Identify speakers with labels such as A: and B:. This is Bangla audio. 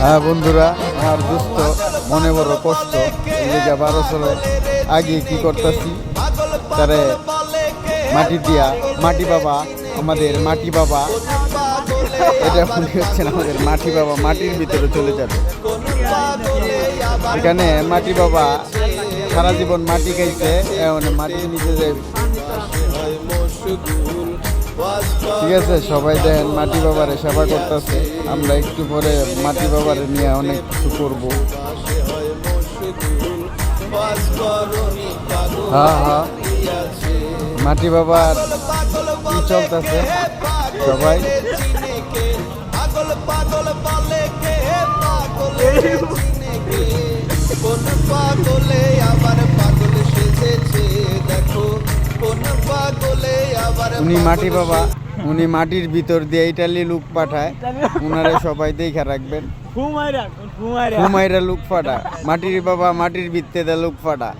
A: হ্যাঁ বন্ধুরা, আমার দুস্থ মনে বড় কষ্ট। যে বারো চলে আগে কি করতেছি? তারে মাটি দিয়া, মাটি বাবা, আমাদের মাটি বাবা। এটা মনে হচ্ছেন আমাদের মাটি বাবা মাটির ভিতরে চলে যাবে। এখানে মাটি বাবা সারা জীবন মাটি খাইছে, এখন মাটির নিচে যাই ঠিক আছে, সবাই দেখেন, মাটি বাবারে সেবা করতেছে। আমরা একটু পরে মাটি বাবারে নিয়ে অনেক কিছু করব। হ্যাঁ হ্যাঁ। মাটি বাবার কি চলতেছে? সবাই? উনি মাটি বাবা উনি মাটির ভিতর দিয়ে ইটালি লুক পাঠায় উনারা সবাই দেখা রাখবেন। হুমাইরা লুক ফাটা মাটির বাবা মাটির ভিত্তে দা লুক ফাটা